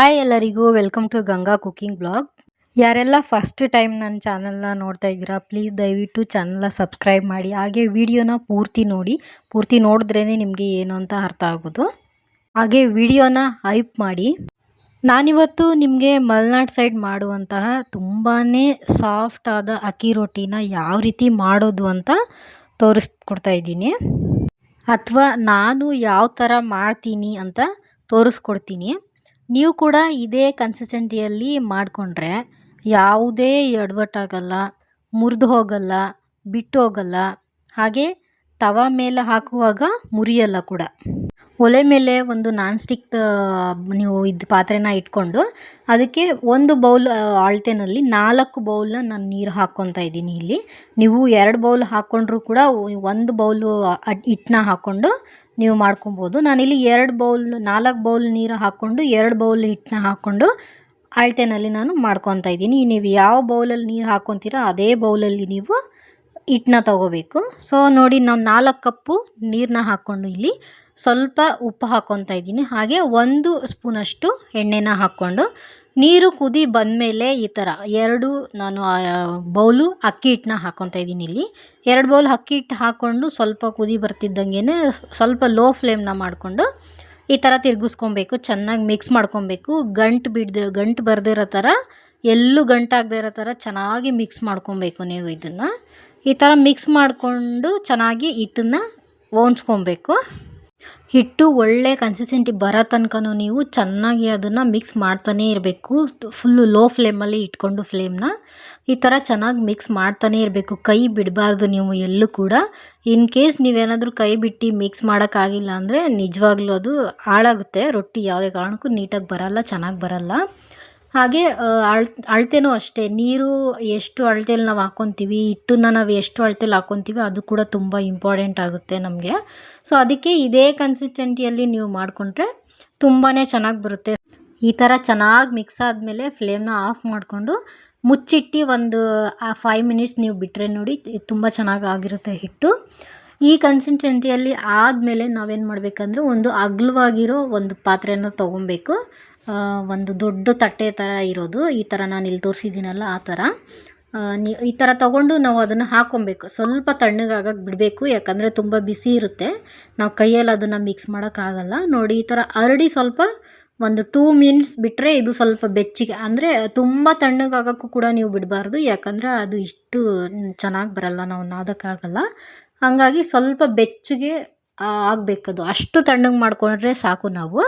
Hi ಎಲ್ಲರಿಗೂ welcome to Ganga cooking blog ಯಾರೆಲ್ಲ first time ನನ್ನ ಚಾನಲ್ನ ನೋಡ್ತಾ ಇದ್ದೀರಾ ಪ್ಲೀಸ್ ದಯವಿಟ್ಟು ಚಾನಲ್ನ ಸಬ್ಸ್ಕ್ರೈಬ್ ಮಾಡಿ. ಹಾಗೆ ವಿಡಿಯೋನ ಪೂರ್ತಿ ನೋಡಿ. ಪೂರ್ತಿ ನೋಡಿದ್ರೇ ನಿಮಗೆ ಏನು ಅಂತ ಅರ್ಥ ಆಗೋದು. ಹಾಗೆ ವಿಡಿಯೋನ ಹೈಪ್ ಮಾಡಿ. ನಾನಿವತ್ತು ನಿಮಗೆ ಮಲೆನಾಡು ಸೈಡ್ ಮಾಡುವಂತಹ ತುಂಬಾ ಸಾಫ್ಟ್ ಆದ ಅಕ್ಕಿ ರೊಟ್ಟಿನ ಯಾವ ರೀತಿ ಮಾಡೋದು ಅಂತ ತೋರಿಸ್ಕೊಡ್ತಾ ಇದ್ದೀನಿ. ಅಥವಾ ನಾನು ಯಾವ ಥರ ಮಾಡ್ತೀನಿ ಅಂತ ತೋರಿಸ್ಕೊಡ್ತೀನಿ. ನೀವು ಕೂಡ ಇದೇ ಕನ್ಸಿಸ್ಟೆಂಟಿಯಲ್ಲಿ ಮಾಡಿಕೊಂಡ್ರೆ ಯಾವುದೇ ಎಡವಟ್ಟಾಗಲ್ಲ, ಮುರಿದು ಹೋಗಲ್ಲ, ಬಿಟ್ಟು ಹೋಗಲ್ಲ, ಹಾಗೆ ತವ ಮೇಲೆ ಹಾಕುವಾಗ ಮುರಿಯಲ್ಲ ಕೂಡ. ಒಲೆ ಮೇಲೆ ಒಂದು ನಾನ್ ಸ್ಟಿಕ್ ನೀವು ಇದು ಪಾತ್ರೆನ ಇಟ್ಕೊಂಡು ಅದಕ್ಕೆ ಒಂದು ಬೌಲ್ ಅಳತೆನಲ್ಲಿ ನಾಲ್ಕು ಬೌಲ್ನ ನಾನು ನೀರು ಹಾಕ್ಕೊತಾ ಇದ್ದೀನಿ ಇಲ್ಲಿ. ನೀವು ಎರಡು ಬೌಲ್ ಹಾಕ್ಕೊಂಡ್ರೂ ಕೂಡ ಒಂದು ಬೌಲು ಹಿಟ್ಟನ್ನ ಹಾಕ್ಕೊಂಡು ನೀವು ಮಾಡ್ಕೊಬೋದು. ನಾನಿಲ್ಲಿ ಎರಡು ಬೌಲ್, ನಾಲ್ಕು ಬೌಲ್ ನೀರು ಹಾಕ್ಕೊಂಡು, ಎರಡು ಬೌಲ್ ಹಿಟ್ಟನ್ನ ಹಾಕ್ಕೊಂಡು ಅಳತೆನಲ್ಲಿ ನಾನು ಮಾಡ್ಕೊತಾ ಇದ್ದೀನಿ. ನೀವು ಯಾವ ಬೌಲಲ್ಲಿ ನೀರು ಹಾಕ್ಕೊತೀರೋ ಅದೇ ಬೌಲಲ್ಲಿ ನೀವು ಹಿಟ್ಟನ್ನ ತಗೋಬೇಕು. ಸೊ, ನೋಡಿ ನಾವು ನಾಲ್ಕು ಕಪ್ಪು ನೀರನ್ನ ಹಾಕ್ಕೊಂಡು ಇಲ್ಲಿ ಸ್ವಲ್ಪ ಉಪ್ಪು ಹಾಕ್ಕೊತಾ ಇದ್ದೀನಿ. ಹಾಗೆ ಒಂದು ಸ್ಪೂನಷ್ಟು ಎಣ್ಣೆನ ಹಾಕ್ಕೊಂಡು ನೀರು ಕುದಿ ಬಂದಮೇಲೆ ಈ ಥರ ಎರಡು ನಾನು ಬೌಲು ಅಕ್ಕಿ ಹಿಟ್ಟನ್ನ ಹಾಕ್ಕೊತಾ ಇದ್ದೀನಿ ಇಲ್ಲಿ. ಎರಡು ಬೌಲ್ ಅಕ್ಕಿ ಹಿಟ್ಟು ಹಾಕ್ಕೊಂಡು ಸ್ವಲ್ಪ ಕುದಿ ಬರ್ತಿದ್ದಂಗೆ ಸ್ವಲ್ಪ ಲೋ ಫ್ಲೇಮ್ನ ಮಾಡಿಕೊಂಡು ಈ ಥರ ತಿರುಗಿಸ್ಕೊಬೇಕು, ಚೆನ್ನಾಗಿ ಮಿಕ್ಸ್ ಮಾಡ್ಕೊಬೇಕು. ಗಂಟು ಬಿಡ್ದೆ, ಗಂಟು ಬರ್ದಿರೋ ಥರ, ಎಲ್ಲೂ ಗಂಟಾಗದೇ ಇರೋ ಥರ ಚೆನ್ನಾಗಿ ಮಿಕ್ಸ್ ಮಾಡ್ಕೊಬೇಕು ನೀವು ಇದನ್ನು. ಈ ಥರ ಮಿಕ್ಸ್ ಮಾಡಿಕೊಂಡು ಚೆನ್ನಾಗಿ ಹಿಟ್ಟನ್ನು ಓನ್ಸ್ಕೊಬೇಕು ಹಿಟ್ಟು ಒಳ್ಳೆ ಕನ್ಸಿಸ್ಟೆಂಟಿ ಬರೋ ತನಕನೂ ನೀವು ಚೆನ್ನಾಗಿ ಅದನ್ನು ಮಿಕ್ಸ್ ಮಾಡ್ತಾನೇ ಇರಬೇಕು. ಫುಲ್ಲು ಲೋ ಫ್ಲೇಮಲ್ಲಿ ಇಟ್ಕೊಂಡು ಫ್ಲೇಮ್ನ ಈ ಥರ ಚೆನ್ನಾಗಿ ಮಿಕ್ಸ್ ಮಾಡ್ತಾನೇ ಇರಬೇಕು. ಕೈ ಬಿಡಬಾರ್ದು ನೀವು ಎಲ್ಲೂ ಕೂಡ. ಇನ್ ಕೇಸ್ ನೀವೇನಾದರೂ ಕೈ ಬಿಟ್ಟು ಮಿಕ್ಸ್ ಮಾಡೋಕ್ಕಾಗಿಲ್ಲ ಅಂದರೆ ನಿಜವಾಗ್ಲೂ ಅದು ಹಾಳಾಗುತ್ತೆ. ರೊಟ್ಟಿ ಯಾವುದೇ ಕಾರಣಕ್ಕೂ ನೀಟಾಗಿ ಬರಲ್ಲ, ಚೆನ್ನಾಗಿ ಬರಲ್ಲ. ಹಾಗೆ ಅಳ್, ಅಳತೆನೂ ಅಷ್ಟೇ. ನೀರು ಎಷ್ಟು ಅಳತೆಲಿ ನಾವು ಹಾಕ್ಕೊತೀವಿ ಹಿಟ್ಟನ್ನ ನಾವು ಎಷ್ಟು ಅಳತೆಲಿ ಹಾಕ್ಕೊತೀವಿ ಅದು ಕೂಡ ತುಂಬ ಇಂಪಾರ್ಟೆಂಟ್ ಆಗುತ್ತೆ ನಮಗೆ. ಸೊ ಅದಕ್ಕೆ ಇದೇ ಕನ್ಸಿಸ್ಟೆಂಟಿಯಲ್ಲಿ ನೀವು ಮಾಡಿಕೊಂಡ್ರೆ ತುಂಬಾ ಚೆನ್ನಾಗಿ ಬರುತ್ತೆ. ಈ ಥರ ಚೆನ್ನಾಗಿ ಮಿಕ್ಸ್ ಆದಮೇಲೆ ಫ್ಲೇಮ್ನ ಆಫ್ ಮಾಡಿಕೊಂಡು ಮುಚ್ಚಿಟ್ಟು ಒಂದು ಫೈವ್ ಮಿನಿಟ್ಸ್ ನೀವು ಬಿಟ್ಟರೆ ನೋಡಿ, ತುಂಬ ಚೆನ್ನಾಗಿ ಆಗಿರುತ್ತೆ ಹಿಟ್ಟು. ಈ ಕನ್ಸಿಸ್ಟೆಂಟಿಯಲ್ಲಿ ಆದಮೇಲೆ ನಾವೇನು ಮಾಡಬೇಕಂದ್ರೆ ಒಂದು ಅಗ್ಲವಾಗಿರೋ ಒಂದು ಪಾತ್ರೆನ ತೊಗೊಬೇಕು. ಒಂದು ದೊಡ್ಡ ತಟ್ಟೆ ಥರ ಇರೋದು. ಈ ಥರ ನಾನು ಇಲ್ಲಿ ತೋರಿಸಿದ್ದೀನಲ್ಲ, ಆ ಥರ ನೀ, ಈ ಥರ ತೊಗೊಂಡು ನಾವು ಅದನ್ನು ಹಾಕ್ಕೊಬೇಕು ಸ್ವಲ್ಪ ತಣ್ಣಗಾಗಕ್ಕೆ ಬಿಡಬೇಕು, ಯಾಕಂದರೆ ತುಂಬ ಬಿಸಿ ಇರುತ್ತೆ. ನಾವು ಕೈಯಲ್ಲಿ ಅದನ್ನು ಮಿಕ್ಸ್ ಮಾಡೋಕ್ಕಾಗಲ್ಲ ನೋಡಿ, ಈ ಥರ ಅರಡಿ ಸ್ವಲ್ಪ ಒಂದು ಟೂ ಮಿನಿಟ್ಸ್ ಬಿಟ್ಟರೆ ಇದು ಸ್ವಲ್ಪ ಬೆಚ್ಚಿಗೆ, ಅಂದರೆ ತುಂಬ ತಣ್ಣಗಾಗೋಕ್ಕೂ ಕೂಡ ನೀವು ಬಿಡಬಾರ್ದು. ಯಾಕಂದರೆ ಅದು ಇಷ್ಟು ಚೆನ್ನಾಗಿ ಬರಲ್ಲ, ನಾವು ನಾದಕ್ಕಾಗಲ್ಲ ಹಾಗಾಗಿ ಸ್ವಲ್ಪ ಬೆಚ್ಚಗೆ ಆಗಬೇಕದು. ಅಷ್ಟು ತಣ್ಣಗೆ ಮಾಡಿಕೊಂಡ್ರೆ ಸಾಕು ನಾವು.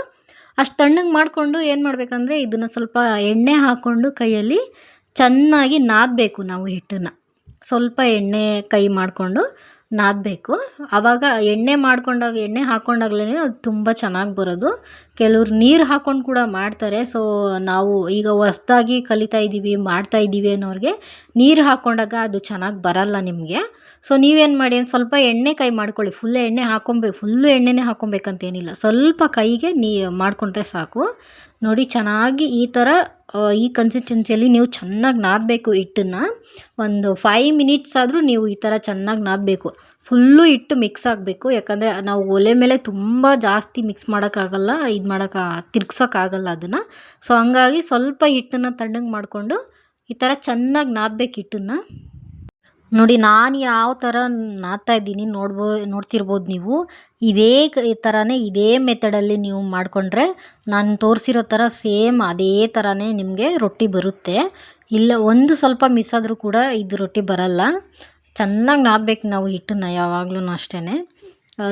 ಅಷ್ಟು ತಣ್ಣಗೆ ಮಾಡಿಕೊಂಡು ಏನು ಮಾಡಬೇಕಂದ್ರೆ ಇದನ್ನು ಸ್ವಲ್ಪ ಎಣ್ಣೆ ಹಾಕ್ಕೊಂಡು ಕೈಯಲ್ಲಿ ಚೆನ್ನಾಗಿ ನಾದಬೇಕು ನಾವು ಹಿಟ್ಟನ್ನು. ಸ್ವಲ್ಪ ಎಣ್ಣೆ ಕೈ ಮಾಡಿಕೊಂಡು ನಾದಬೇಕು. ಆವಾಗ ಎಣ್ಣೆ ಮಾಡ್ಕೊಂಡಾಗ, ಎಣ್ಣೆ ಹಾಕ್ಕೊಂಡಾಗ್ಲೇ ಅದು ತುಂಬ ಚೆನ್ನಾಗಿ ಬರೋದು. ಕೆಲವ್ರು ನೀರು ಹಾಕ್ಕೊಂಡು ಕೂಡ ಮಾಡ್ತಾರೆ. ಸೊ ನಾವು ಈಗ ಹೊಸ್ದಾಗಿ ಕಲಿತಾ ಇದ್ದೀವಿ ಮಾಡ್ತಾ ಇದ್ದೀವಿ ಅನ್ನೋರಿಗೆ ನೀರು ಹಾಕ್ಕೊಂಡಾಗ ಅದು ಚೆನ್ನಾಗಿ ಬರಲ್ಲ ನಿಮಗೆ. ಸೊ ನೀವೇನು ಮಾಡಿ ಸ್ವಲ್ಪ ಎಣ್ಣೆ ಕೈ ಮಾಡ್ಕೊಳ್ಳಿ. ಫುಲ್ ಎಣ್ಣೆ ಹಾಕ್ಕೊಬೇಕು ಫುಲ್ಲು ಎಣ್ಣೆನೇ ಹಾಕ್ಕೊಬೇಕಂತೇನಿಲ್ಲ ಸ್ವಲ್ಪ ಕೈಗೆ ನೀ, ಮಾಡಿಕೊಂಡ್ರೆ ಸಾಕು. ನೋಡಿ, ಚೆನ್ನಾಗಿ ಈ ಥರ ಈ ಕನ್ಸಿಸ್ಟೆನ್ಸಿಯಲ್ಲಿ ನೀವು ಚೆನ್ನಾಗಿ ನಾದಬೇಕು ಹಿಟ್ಟನ್ನು. ಒಂದು ಫೈವ್ ಮಿನಿಟ್ಸ್ ಆದರೂ ನೀವು ಈ ಥರ ಚೆನ್ನಾಗಿ ನಾದಬೇಕು. ಫುಲ್ಲು ಹಿಟ್ಟು ಮಿಕ್ಸ್ ಆಗಬೇಕು. ಯಾಕಂದರೆ ನಾವು ಒಲೆ ಮೇಲೆ ತುಂಬ ಜಾಸ್ತಿ ಮಿಕ್ಸ್ ಮಾಡೋಕ್ಕಾಗಲ್ಲ, ಇದು ಮಾಡೋಕ್ಕೆ ತಿರ್ಗ್ಸೋಕ್ಕಾಗಲ್ಲ ಅದನ್ನು. ಸೊ ಹಂಗಾಗಿ ಸ್ವಲ್ಪ ಹಿಟ್ಟನ್ನು ತಣ್ಣಗೆ ಮಾಡಿಕೊಂಡು ಈ ಥರ ಚೆನ್ನಾಗಿ ನಾದಬೇಕು ಹಿಟ್ಟನ್ನು. ನೋಡಿ, ನಾನು ಯಾವ ಥರ ನಾದ್ತಾ ಇದ್ದೀನಿ ನೋಡ್ಬೋ, ನೋಡ್ತಿರ್ಬೋದು ನೀವು. ಇದೇ ಥರನೇ ಇದೇ ಮೆಥಡಲ್ಲಿ ನೀವು ಮಾಡಿಕೊಂಡ್ರೆ ನಾನು ತೋರಿಸಿರೋ ಥರ ಸೇಮ್ ಅದೇ ಥರನೇ ನಿಮಗೆ ರೊಟ್ಟಿ ಬರುತ್ತೆ. ಇಲ್ಲ, ಒಂದು ಸ್ವಲ್ಪ ಮಿಸ್ ಆದರೂ ಕೂಡ ಇದು ರೊಟ್ಟಿ ಬರಲ್ಲ. ಚೆನ್ನಾಗಿ ನಾದಬೇಕು ನಾವು ಹಿಟ್ಟನ್ನು ಯಾವಾಗಲೂ ಅಷ್ಟೇ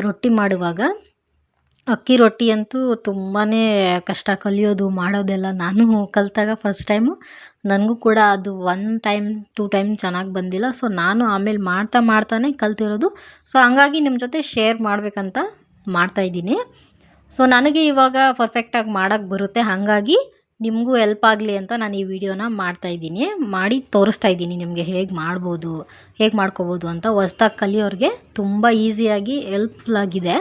ರೊಟ್ಟಿ ಮಾಡುವಾಗ. ಅಕ್ಕಿ ರೊಟ್ಟಿ ಅಂತೂ ತುಂಬಾ ಕಷ್ಟ ಕಲಿಯೋದು ಮಾಡೋದೆಲ್ಲ ನಾನು ಕಲಿತಾಗ ಫಸ್ಟ್ ಟೈಮು ನನಗೂ ಕೂಡ ಅದು ಒನ್ ಟೈಮ್ ಟು ಟೈಮ್ ಚೆನ್ನಾಗಿ ಬಂದಿಲ್ಲ. ಸೊ ನಾನು ಆಮೇಲೆ ಮಾಡ್ತಾ ಮಾಡ್ತಾನೆ ಕಲ್ತಿರೋದು. ಸೊ ಹಂಗಾಗಿ ನಿಮ್ಮ ಜೊತೆ ಶೇರ್ ಮಾಡಬೇಕಂತ ಮಾಡ್ತಾಯಿದ್ದೀನಿ ಸೊ ನನಗೆ ಇವಾಗ ಪರ್ಫೆಕ್ಟಾಗಿ ಮಾಡೋಕ್ಕೆ ಬರುತ್ತೆ. ಹಾಗಾಗಿ ನಿಮಗೂ ಎಲ್ಪ್ ಆಗಲಿ ಅಂತ ನಾನು ಈ ವಿಡಿಯೋನ ಮಾಡ್ತಾಯಿದ್ದೀನಿ ಮಾಡಿ ತೋರಿಸ್ತಾ ಇದ್ದೀನಿ ನಿಮಗೆ ಹೇಗೆ ಮಾಡ್ಬೋದು, ಹೇಗೆ ಮಾಡ್ಕೋಬೋದು ಅಂತ ಹೊಸ್ದಾಗಿ ಕಲಿಯೋರಿಗೆ ತುಂಬ ಈಸಿಯಾಗಿ ಹೆಲ್ಪ್ಫುಲ್ಲಾಗಿದೆ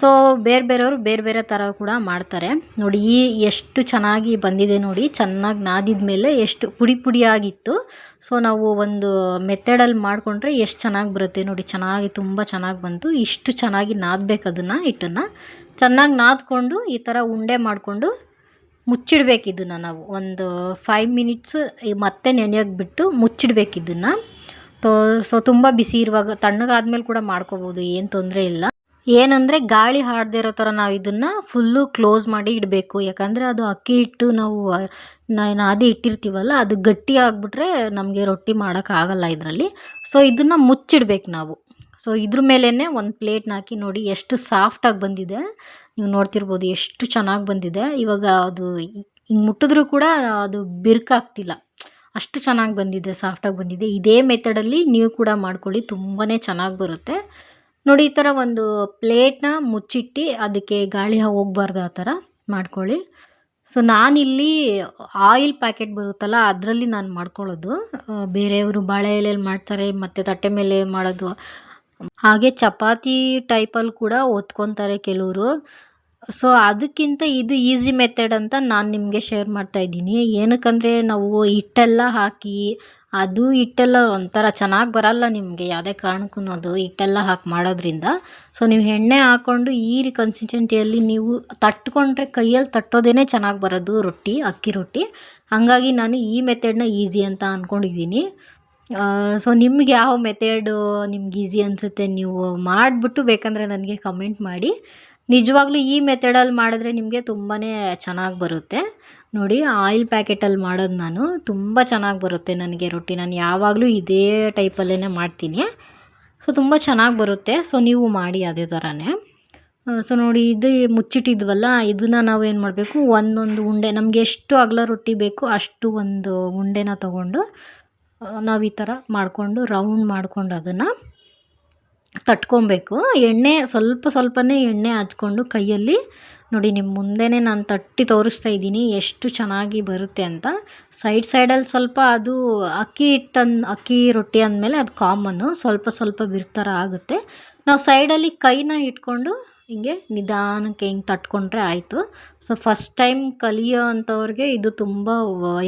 ಸೊ ಬೇರೆ ಬೇರೆಯವರು ಬೇರೆ ಬೇರೆ ಥರ ಕೂಡ ಮಾಡ್ತಾರೆ. ನೋಡಿ, ಈ ಎಷ್ಟು ಚೆನ್ನಾಗಿ ಬಂದಿದೆ ನೋಡಿ, ಚೆನ್ನಾಗಿ ನಾದಿದ ಮೇಲೆ ಎಷ್ಟು ಪುಡಿ ಪುಡಿಯಾಗಿತ್ತು. ಸೊ ನಾವು ಒಂದು ಮೆಥಡಲ್ಲಿ ಮಾಡಿಕೊಂಡ್ರೆ ಎಷ್ಟು ಚೆನ್ನಾಗಿ ಬರುತ್ತೆ ನೋಡಿ, ಚೆನ್ನಾಗಿ ತುಂಬ ಚೆನ್ನಾಗಿ ಬಂತು. ಇಷ್ಟು ಚೆನ್ನಾಗಿ ನಾದಬೇಕು ಅದನ್ನು, ಹಿಟ್ಟನ್ನು. ಚೆನ್ನಾಗಿ ನಾದ್ಕೊಂಡು ಈ ಥರ ಉಂಡೆ ಮಾಡಿಕೊಂಡು ಮುಚ್ಚಿಡ್ಬೇಕು ಇದನ್ನು ನಾವು. ಒಂದು ಫೈವ್ ಮಿನಿಟ್ಸ್ ಮತ್ತೆ ನೆನೆಯೋಕೆ ಬಿಟ್ಟು ಮುಚ್ಚಿಡ್ಬೇಕು ಇದನ್ನು. ಸೊ ತುಂಬ ಬಿಸಿ ಇರುವಾಗ, ತಣ್ಣಗಾದ್ಮೇಲೆ ಕೂಡ ಮಾಡ್ಕೋಬೋದು, ಏನು ತೊಂದರೆ ಇಲ್ಲ. ಏನಂದರೆ ಗಾಳಿ ಹಾಡದೇ ಇರೋ ಥರ ನಾವು ಇದನ್ನು ಫುಲ್ಲು ಕ್ಲೋಸ್ ಮಾಡಿ ಇಡಬೇಕು. ಯಾಕಂದರೆ ಅದು ಅಕ್ಕಿ ಹಿಟ್ಟು ನಾವು ನಾದಿ ಇಟ್ಟಿರ್ತೀವಲ್ಲ, ಅದು ಗಟ್ಟಿ ಆಗಿಬಿಟ್ರೆ ನಮಗೆ ರೊಟ್ಟಿ ಮಾಡೋಕ್ಕಾಗಲ್ಲ ಇದರಲ್ಲಿ. ಸೊ ಇದನ್ನು ಮುಚ್ಚಿಡ್ಬೇಕು ನಾವು. ಸೊ ಇದ್ರ ಮೇಲೇ ಒಂದು ಪ್ಲೇಟ್ನ ಹಾಕಿ ನೋಡಿ ಎಷ್ಟು ಸಾಫ್ಟಾಗಿ ಬಂದಿದೆ. ನೀವು ನೋಡ್ತಿರ್ಬೋದು ಎಷ್ಟು ಚೆನ್ನಾಗಿ ಬಂದಿದೆ. ಇವಾಗ ಅದು ಹಿಂಗೆ ಮುಟ್ಟಿದ್ರೂ ಕೂಡ ಅದು ಬಿರುಕಾಗ್ತಿಲ್ಲ ಅಷ್ಟು ಚೆನ್ನಾಗಿ ಬಂದಿದೆ ಸಾಫ್ಟಾಗಿ ಬಂದಿದೆ. ಇದೇ ಮೆಥಡಲ್ಲಿ ನೀವು ಕೂಡ ಮಾಡ್ಕೊಳ್ಳಿ ತುಂಬಾ ಚೆನ್ನಾಗಿ ಬರುತ್ತೆ. ನೋಡಿ, ಈ ಥರ ಒಂದು ಪ್ಲೇಟ್ನ ಮುಚ್ಚಿಟ್ಟು ಅದಕ್ಕೆ ಗಾಳಿ ಹೋಗಬಾರ್ದು ಆ ಥರ ಮಾಡ್ಕೊಳ್ಳಿ. ಸೊ, ನಾನಿಲ್ಲಿ ಆಯಿಲ್ ಪ್ಯಾಕೆಟ್ ಬರುತ್ತಲ್ಲ, ಅದರಲ್ಲಿ ನಾನು ಮಾಡ್ಕೊಳ್ಳೋದು. ಬೇರೆಯವರು ಬಾಳೆ ಎಲೆಯಲ್ಲಿ ಮಾಡ್ತಾರೆ, ಮತ್ತು ತಟ್ಟೆ ಮೇಲೆ ಮಾಡೋದು. ಹಾಗೆ ಚಪಾತಿ ಟೈಪಲ್ಲಿ ಕೂಡ ಒತ್ಕೊತಾರೆ ಕೆಲವರು. ಸೊ, ಅದಕ್ಕಿಂತ ಇದು ಈಸಿ ಮೆಥಡ್ ಅಂತ ನಾನು ನಿಮಗೆ ಶೇರ್ ಮಾಡ್ತಾ ಇದ್ದೀನಿ. ಏನಕ್ಕಂದರೆ, ನಾವು ಹಿಟ್ಟೆಲ್ಲ ಹಾಕಿ ಅದು ಹಿಟ್ಟೆಲ್ಲ ಒಂಥರ ಚೆನ್ನಾಗಿ ಬರಲ್ಲ ನಿಮಗೆ, ಯಾವುದೇ ಕಾರಣಕ್ಕೂ ಅದು ಹಿಟ್ಟೆಲ್ಲ ಹಾಕಿ ಮಾಡೋದ್ರಿಂದ. ಸೊ ನೀವು ಎಣ್ಣೆ ಹಾಕ್ಕೊಂಡು ಈ ಕನ್ಸಿಸ್ಟೆನ್ಸಿಯಲ್ಲಿ ನೀವು ತಟ್ಕೊಂಡ್ರೆ ಕೈಯಲ್ಲಿ ತಟ್ಟೋದೇ ಚೆನ್ನಾಗಿ ಬರೋದು ರೊಟ್ಟಿ, ಅಕ್ಕಿ ರೊಟ್ಟಿ. ಹಾಗಾಗಿ ನಾನು ಈ ಮೆಥಡ್ನ ಈಸಿ ಅಂತ ಅಂದ್ಕೊಂಡಿದ್ದೀನಿ ಸೊ ನಿಮ್ಗೆ ಯಾವ ಮೆಥಡು ನಿಮ್ಗೆ ಈಸಿ ಅನಿಸುತ್ತೆ ನೀವು ಮಾಡಿಬಿಟ್ಟು ಬೇಕಂದರೆ ನನಗೆ ಕಮೆಂಟ್ ಮಾಡಿ. ನಿಜವಾಗ್ಲೂ ಈ ಮೆಥಡಲ್ಲಿ ಮಾಡಿದ್ರೆ ನಿಮಗೆ ತುಂಬಾ ಚೆನ್ನಾಗಿ ಬರುತ್ತೆ. ನೋಡಿ, ಆಯಿಲ್ ಪ್ಯಾಕೆಟಲ್ಲಿ ಮಾಡೋದು ನಾನು. ತುಂಬ ಚೆನ್ನಾಗಿ ಬರುತ್ತೆ ನನಗೆ ರೊಟ್ಟಿ. ನಾನು ಯಾವಾಗಲೂ ಇದೇ ಟೈಪಲ್ಲೇ ಮಾಡ್ತೀನಿ. ಸೊ, ತುಂಬ ಚೆನ್ನಾಗಿ ಬರುತ್ತೆ. ಸೊ, ನೀವು ಮಾಡಿ ಅದೇ ಥರನೇ ಸೊ, ನೋಡಿ, ಇದು ಮುಚ್ಚಿಟ್ಟಿದ್ವಲ್ಲ, ಇದನ್ನು ನಾವು ಏನು ಮಾಡಬೇಕು? ಒಂದೊಂದು ಉಂಡೆ, ನಮಗೆ ಎಷ್ಟು ಅಗಲ ರೊಟ್ಟಿ ಬೇಕು ಅಷ್ಟು ಒಂದು ಉಂಡೆನ ತಗೊಂಡು ನಾವು ಈ ಥರ ಮಾಡಿಕೊಂಡು, ರೌಂಡ್ ಮಾಡಿಕೊಂಡು ಅದನ್ನು ತಟ್ಕೊಬೇಕು. ಎಣ್ಣೆ ಸ್ವಲ್ಪ ಸ್ವಲ್ಪನೇ ಎಣ್ಣೆ ಹಚ್ಕೊಂಡು ಕೈಯಲ್ಲಿ, ನೋಡಿ ನಿಮ್ಮ ಮುಂದೆನೇ ನಾನು ತಟ್ಟಿ ತೋರಿಸ್ತಾ ಇದ್ದೀನಿ ಎಷ್ಟು ಚೆನ್ನಾಗಿ ಬರುತ್ತೆ ಅಂತ. ಸೈಡ್ ಸೈಡಲ್ಲಿ ಸ್ವಲ್ಪ ಅದು ಅಕ್ಕಿ ಹಿಟ್ಟನ್, ಅಕ್ಕಿ ರೊಟ್ಟಿ ಅಂದಮೇಲೆ ಅದು ಕಾಮನ್ನು ಸ್ವಲ್ಪ ಸ್ವಲ್ಪ ಬಿರುಕು ಆಗುತ್ತೆ. ನಾವು ಸೈಡಲ್ಲಿ ಕೈನ ಇಟ್ಕೊಂಡು ಹಿಂಗೆ ನಿಧಾನಕ್ಕೆ ಹಿಂಗೆ ತಟ್ಕೊಂಡ್ರೆ ಆಯಿತು. ಸೊ ಫಸ್ಟ್ ಟೈಮ್ ಕಲಿಯೋ ಅಂಥವ್ರಿಗೆ ಇದು ತುಂಬ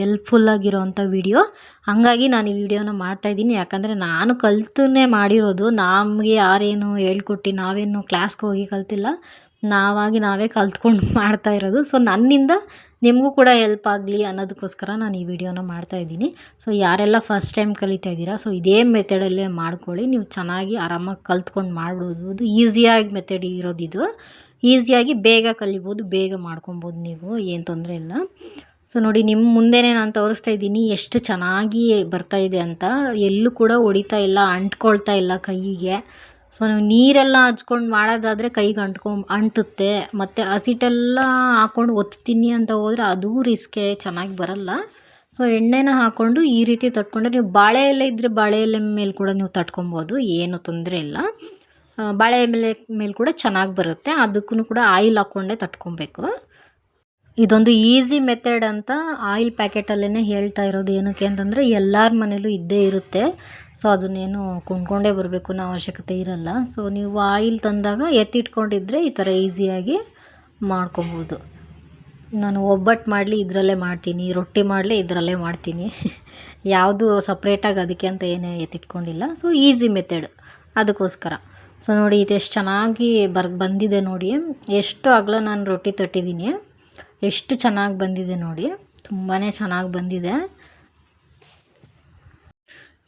ಹೆಲ್ಪ್ಫುಲ್ಲಾಗಿರೋವಂಥ ವಿಡಿಯೋ ಹಾಗಾಗಿ ನಾನು ಈ ವಿಡಿಯೋನ ಮಾಡ್ತಾಯಿದ್ದೀನಿ ಯಾಕಂದರೆ ನಾನು ಕಲ್ತೇ ಮಾಡಿರೋದು. ನಮಗೆ ಯಾರೇನು ಹೇಳ್ಕೊಟ್ಟು ನಾವೇನು ಕ್ಲಾಸ್ಗೆ ಹೋಗಿ ಕಲ್ತಿಲ್ಲ. ನಾವಾಗಿ ನಾವೇ ಕಲ್ತ್ಕೊಂಡು ಮಾಡ್ತಾ ಇರೋದು. ಸೊ ನನ್ನಿಂದ ನಿಮಗೂ ಕೂಡ ಹೆಲ್ಪ್ ಆಗಲಿ ಅನ್ನೋದಕ್ಕೋಸ್ಕರ ನಾನು ಈ ವಿಡಿಯೋನ ಮಾಡ್ತಾ ಇದ್ದೀನಿ. ಸೊ ಯಾರೆಲ್ಲ ಫಸ್ಟ್ ಟೈಮ್ ಕಲಿತಾ ಇದ್ದೀರಾ ಸೊ ಇದೇ ಮೆಥಡಲ್ಲೇ ಮಾಡ್ಕೊಳ್ಳಿ. ನೀವು ಚೆನ್ನಾಗಿ ಆರಾಮಾಗಿ ಕಲ್ತ್ಕೊಂಡು ಮಾಡ್ಬೋದು. ಈಸಿಯಾಗಿ ಮೆಥಡ್ ಇರೋದು ಇದು. ಈಸಿಯಾಗಿ ಬೇಗ ಕಲಿಬೋದು, ಬೇಗ ಮಾಡ್ಕೊಬೋದು ನೀವು, ಏನು ತೊಂದರೆ ಇಲ್ಲ. ಸೊ ನೋಡಿ ನಿಮ್ಮ ಮುಂದೆನೇ ನಾನು ತೋರಿಸ್ತಾ ಇದ್ದೀನಿ ಎಷ್ಟು ಚೆನ್ನಾಗಿ ಬರ್ತಾ ಇದೆ ಅಂತ. ಎಲ್ಲೂ ಕೂಡ ಹೊಡಿತಾ ಇಲ್ಲ, ಅಂಟ್ಕೊಳ್ತಾ ಇಲ್ಲ ಕೈಯಿಗೆ ಸೊ ನಾವು ನೀರೆಲ್ಲ ಹಚ್ಕೊಂಡು ಮಾಡೋದಾದರೆ ಕೈಗೆ ಅಂಟ್ಕೊ, ಅಂಟುತ್ತೆ. ಮತ್ತು ಹಸಿಟ್ಟೆಲ್ಲ ಹಾಕ್ಕೊಂಡು ಒತ್ತೀನಿ ಅಂತ ಹೋದರೆ ಅದೂ ರಿಸ್ಕೆ, ಚೆನ್ನಾಗಿ ಬರಲ್ಲ. ಸೊ ಎಣ್ಣೆನ ಹಾಕ್ಕೊಂಡು ಈ ರೀತಿ ತಟ್ಕೊಂಡ್ರೆ ನೀವು ಬಾಳೆ ಎಲೆ ಇದ್ದರೆ ಬಾಳೆ ಎಲೆ ಮೇಲೆ ಕೂಡ ನೀವು ತಟ್ಕೊಬೋದು, ಏನು ತೊಂದರೆ ಇಲ್ಲ. ಬಾಳೆ ಎಲೆ ಮೇಲೆ ಕೂಡ ಚೆನ್ನಾಗಿ ಬರುತ್ತೆ. ಅದಕ್ಕೂ ಕೂಡ ಆಯಿಲ್ ಹಾಕ್ಕೊಂಡೇ ತಟ್ಕೊಬೇಕು. ಇದೊಂದು ಈಸಿ ಮೆಥಡ್ ಅಂತ ಆಯಿಲ್ ಪ್ಯಾಕೆಟಲ್ಲೇ ಹೇಳ್ತಾ ಇರೋದು ಏನಕ್ಕೆ ಅಂತಂದರೆ ಎಲ್ಲರ ಮನೇಲೂ ಇದ್ದೇ ಇರುತ್ತೆ. ಸೊ ಅದನ್ನೇನು ಕೊಂಡ್ಕೊಂಡೇ ಬರಬೇಕು ಅನ್ನೋ ಅವಶ್ಯಕತೆ ಇರಲ್ಲ. ಸೊ ನೀವು ಆಯಿಲ್ ತಂದಾಗ ಎತ್ತಿಟ್ಕೊಂಡಿದ್ರೆ ಈ ಥರ ಈಸಿಯಾಗಿ ಮಾಡ್ಕೊಬೋದು. ನಾನು ಒಬ್ಬಟ್ಟು ಮಾಡಲಿ, ಇದರಲ್ಲೇ ಮಾಡ್ತೀನಿ. ರೊಟ್ಟಿ ಮಾಡಲಿ, ಇದರಲ್ಲೇ ಮಾಡ್ತೀನಿ. ಯಾವುದು ಸಪ್ರೇಟಾಗಿ ಅದಕ್ಕೆ ಅಂತ ಏನೇ ಎತ್ತಿಟ್ಕೊಂಡಿಲ್ಲ. ಸೊ ಈಸಿ ಮೆಥಡ್ ಅದಕ್ಕೋಸ್ಕರ. ಸೊ ನೋಡಿ ಎಷ್ಟು ಚೆನ್ನಾಗಿ ಬರ್, ಬಂದಿದೆ ನೋಡಿ. ಎಷ್ಟು ಅಗಲ ನಾನು ರೊಟ್ಟಿ ತಟ್ಟಿದ್ದೀನಿ. ಎಷ್ಟು ಚೆನ್ನಾಗಿ ಬಂದಿದೆ ನೋಡಿ. ತುಂಬಾ ಚೆನ್ನಾಗಿ ಬಂದಿದೆ.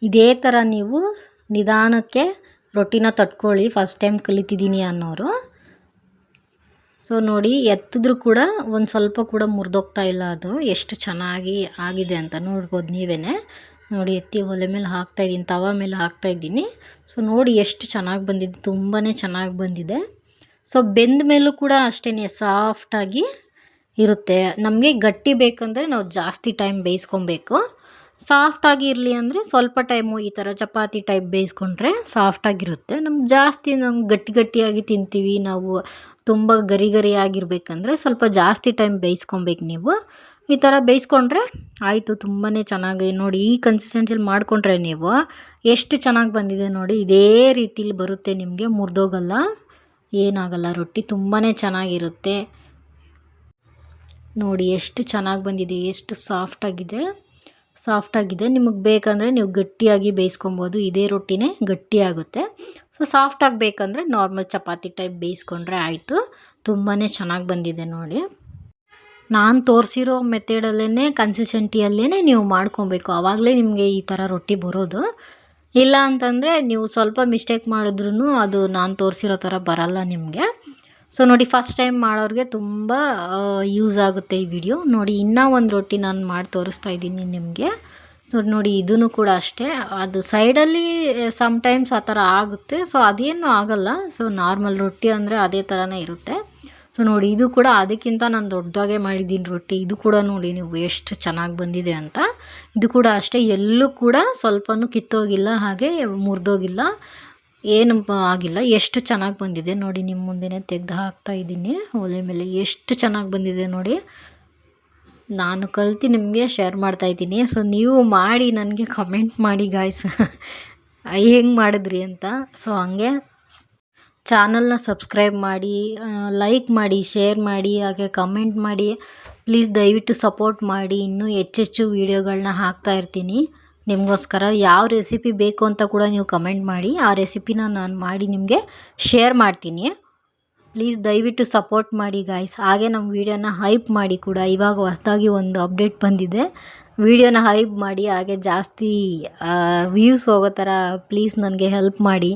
ಇದೇ ಥರ ನೀವು ನಿಧಾನಕ್ಕೆ ರೊಟ್ಟಿನ ತಟ್ಕೊಳ್ಳಿ. ಫಸ್ಟ್ ಟೈಮ್ ಕಲಿತಿದ್ದೀನಿ ಅನ್ನೋರು. ಸೊ ನೋಡಿ, ಎತ್ತಿದ್ರು ಕೂಡ ಒಂದು ಸ್ವಲ್ಪ ಕೂಡ ಮುರಿದೋಗ್ತಾ ಇಲ್ಲ ಅದು. ಎಷ್ಟು ಚೆನ್ನಾಗಿ ಆಗಿದೆ ಅಂತ ನೋಡ್ಬೋದು ನೀವೇ ನೋಡಿ, ಎತ್ತಿ ಒಲೆ ಮೇಲೆ ಹಾಕ್ತಾಯಿದ್ದೀನಿ ತವ ಮೇಲೆ ಹಾಕ್ತಾಯಿದ್ದೀನಿ ಸೊ ನೋಡಿ, ಎಷ್ಟು ಚೆನ್ನಾಗಿ ಬಂದಿದೆ. ತುಂಬಾ ಚೆನ್ನಾಗಿ ಬಂದಿದೆ. ಸೊ ಬೆಂದ ಮೇಲೂ ಕೂಡ ಅಷ್ಟೇ ಸಾಫ್ಟಾಗಿ ಇರುತ್ತೆ. ನಮಗೆ ಗಟ್ಟಿ ಬೇಕಂದರೆ ನಾವು ಜಾಸ್ತಿ ಟೈಮ್ ಬೇಯಿಸ್ಕೊಬೇಕು. ಸಾಫ್ಟಾಗಿ ಇರಲಿ ಅಂದರೆ ಸ್ವಲ್ಪ ಟೈಮು ಈ ಥರ ಚಪಾತಿ ಟೈಪ್ ಬೇಯಿಸ್ಕೊಂಡ್ರೆ ಸಾಫ್ಟಾಗಿರುತ್ತೆ ನಮ್ಗೆ ಜಾಸ್ತಿ ನಮ್ಗೆ ಗಟ್ಟಿ ಗಟ್ಟಿಯಾಗಿ ತಿಂತೀವಿ. ನಾವು ತುಂಬ ಗರಿ ಗರಿಯಾಗಿರ್ಬೇಕಂದ್ರೆ ಸ್ವಲ್ಪ ಜಾಸ್ತಿ ಟೈಮ್ ಬೇಯಿಸ್ಕೊಬೇಕು ನೀವು. ಈ ಥರ ಬೇಯಿಸ್ಕೊಂಡ್ರೆ ಆಯಿತು ತುಂಬಾ ಚೆನ್ನಾಗಿ ನೋಡಿ ಈ ಕನ್ಸಿಸ್ಟೆನ್ಸಿಲಿ ಮಾಡಿಕೊಂಡ್ರೆ ನೀವು ಎಷ್ಟು ಚೆನ್ನಾಗಿ ಬಂದಿದೆ ನೋಡಿ. ಇದೇ ರೀತಿಲಿ ಬರುತ್ತೆ ನಿಮಗೆ ಮುರಿದೋಗಲ್ಲ. ಏನಾಗಲ್ಲ, ರೊಟ್ಟಿ ತುಂಬಾ ಚೆನ್ನಾಗಿರುತ್ತೆ. ನೋಡಿ ಎಷ್ಟು ಚೆನ್ನಾಗಿ ಬಂದಿದೆ, ಎಷ್ಟು ಸಾಫ್ಟಾಗಿದೆ ಸಾಫ್ಟಾಗಿದೆ ನಿಮಗೆ ಬೇಕಂದರೆ ನೀವು ಗಟ್ಟಿಯಾಗಿ ಬೇಯಿಸ್ಕೊಬೋದು. ಇದೇ ರೊಟ್ಟಿನೇ ಗಟ್ಟಿಯಾಗುತ್ತೆ. ಸೊ ಸಾಫ್ಟಾಗಿ ಬೇಕಂದರೆ ನಾರ್ಮಲ್ ಚಪಾತಿ ಟೈಪ್ ಬೇಯಿಸ್ಕೊಂಡ್ರೆ ಆಯಿತು. ತುಂಬಾ ಚೆನ್ನಾಗಿ ಬಂದಿದೆ ನೋಡಿ. ನಾನು ತೋರಿಸಿರೋ ಮೆಥಡಲ್ಲೇ ಕನ್ಸಿಸ್ಟೆಂಟಿಯಲ್ಲೇ ನೀವು ಮಾಡ್ಕೊಬೇಕು. ಆವಾಗಲೇ ನಿಮಗೆ ಈ ಥರ ರೊಟ್ಟಿ ಬರೋದು. ಇಲ್ಲ ಅಂತಂದರೆ ನೀವು ಸ್ವಲ್ಪ ಮಿಸ್ಟೇಕ್ ಮಾಡಿದ್ರೂ ಅದು ನಾನು ತೋರಿಸಿರೋ ಥರ ಬರಲ್ಲ ನಿಮಗೆ. ಸೊ ನೋಡಿ ಫಸ್ಟ್ ಟೈಮ್ ಮಾಡೋರಿಗೆ ತುಂಬ ಯೂಸ್ ಆಗುತ್ತೆ ಈ ವಿಡಿಯೋ ನೋಡಿ, ಇನ್ನೂ ಒಂದು ರೊಟ್ಟಿ ನಾನು ಮಾಡಿ ತೋರಿಸ್ತಾ ಇದ್ದೀನಿ ನಿಮಗೆ. ಸೊ ನೋಡಿ ಇದೂ ಕೂಡ ಅಷ್ಟೇ. ಅದು ಸೈಡಲ್ಲಿ ಸಮ್ಟೈಮ್ಸ್ ಆ ಥರ ಆಗುತ್ತೆ. ಸೊ ಅದೇನು ಆಗಲ್ಲ. ಸೊ ನಾರ್ಮಲ್ ರೊಟ್ಟಿ ಅಂದರೆ ಅದೇ ಥರನೇ ಇರುತ್ತೆ. ಸೊ ನೋಡಿ, ಇದು ಕೂಡ ಅದಕ್ಕಿಂತ ನಾನು ದೊಡ್ಡದಾಗೆ ಮಾಡಿದ್ದೀನಿ ರೊಟ್ಟಿ. ಇದು ಕೂಡ ನೋಡಿ ನೀವು ಎಷ್ಟು ಚೆನ್ನಾಗಿ ಬಂದಿದೆ ಅಂತ. ಇದು ಕೂಡ ಅಷ್ಟೇ. ಎಲ್ಲೂ ಕೂಡ ಸ್ವಲ್ಪನೂ ಕಿತ್ತೋಗಿಲ್ಲ, ಹಾಗೆ ಮುರಿದೋಗಿಲ್ಲ. ಏನು ಆಗಿಲ್ಲ. ಎಷ್ಟು ಚೆನ್ನಾಗಿ ಬಂದಿದೆ ನೋಡಿ ನಿಮ್ಮ ಮುಂದೆನೇ ತೆಗೆದು ಹಾಕ್ತಾ ಇದ್ದೀನಿ. ಒಲೆ ಮೇಲೆ ಎಷ್ಟು ಚೆನ್ನಾಗಿ ಬಂದಿದೆ ನೋಡಿ. ನಾನು ಕಲ್ತು ನಿಮಗೆ ಶೇರ್ ಮಾಡ್ತಾ ಇದ್ದೀನಿ. ಸೊ, ನೀವು ಮಾಡಿ, ನನಗೆ ಕಮೆಂಟ್ ಮಾಡಿ ಗಾಯ್ಸ್ ಹೆಂಗೆ ಮಾಡಿದ್ರಿ ಅಂತ. ಸೊ, ಹಂಗೆ ಚಾನಲ್ನ ಸಬ್ಸ್ಕ್ರೈಬ್ ಮಾಡಿ ಲೈಕ್ ಮಾಡಿ ಶೇರ್ ಮಾಡಿ, ಹಾಗೆ ಕಮೆಂಟ್ ಮಾಡಿ. ಪ್ಲೀಸ್ ದಯವಿಟ್ಟು ಸಪೋರ್ಟ್ ಮಾಡಿ. ಇನ್ನೂ ಹೆಚ್ಚೆಚ್ಚು ವೀಡಿಯೋಗಳನ್ನ ಹಾಕ್ತಾ ಇರ್ತೀನಿ. ನಿಮಗೋಸ್ಕರ ಯಾವ ರೆಸಿಪಿ ಬೇಕು ಅಂತ ಕೂಡ ನೀವು ಕಮೆಂಟ್ ಮಾಡಿ, ಆ ರೆಸಿಪಿನ ನಾನು ಮಾಡಿ ನಿಮಗೆ ಶೇರ್ ಮಾಡ್ತೀನಿ. ಪ್ಲೀಸ್ ದಯವಿಟ್ಟು ಸಪೋರ್ಟ್ ಮಾಡಿ ಗಾಯ್ಸ್ ಹಾಗೆ ನಮ್ಮ ವೀಡಿಯೋನ ಹೈಪ್ ಮಾಡಿ ಕೂಡ. ಇವಾಗ ಹೊಸ್ದಾಗಿ ಒಂದು ಅಪ್ಡೇಟ್ ಬಂದಿದೆ. ವೀಡಿಯೋನ ಹೈಪ್ ಮಾಡಿ, ಹಾಗೆ ಜಾಸ್ತಿ ವ್ಯೂಸ್ ಹೋಗೋ ಥರ ಪ್ಲೀಸ್ ನನಗೆ ಹೆಲ್ಪ್ ಮಾಡಿ.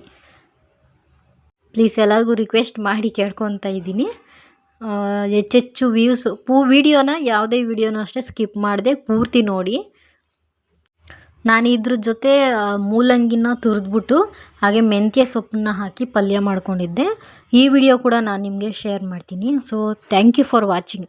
ಪ್ಲೀಸ್ ಎಲ್ಲರಿಗೂ ರಿಕ್ವೆಸ್ಟ್ ಮಾಡಿ ಕೇಳ್ಕೊತಾ ಇದ್ದೀನಿ. ಹೆಚ್ಚೆಚ್ಚು ವ್ಯೂಸ್ ಪೂ ವೀಡಿಯೋನ ಯಾವುದೇ ವೀಡಿಯೋನೂ ಅಷ್ಟೇ ಸ್ಕಿಪ್ ಮಾಡದೆ ಪೂರ್ತಿ ನೋಡಿ. ನಾನು ಇದ್ರ ಜೊತೆ ಮೂಲಂಗಿನ ತುರಿದ್ಬಿಟ್ಟು, ಹಾಗೆ ಮೆಂತ್ಯ ಸೊಪ್ಪನ್ನ ಹಾಕಿ ಪಲ್ಯ ಮಾಡ್ಕೊಂಡಿದ್ದೆ. ಈ ವಿಡಿಯೋ ಕೂಡ ನಾನು ನಿಮಗೆ ಶೇರ್ ಮಾಡ್ತೀನಿ. So thank you for watching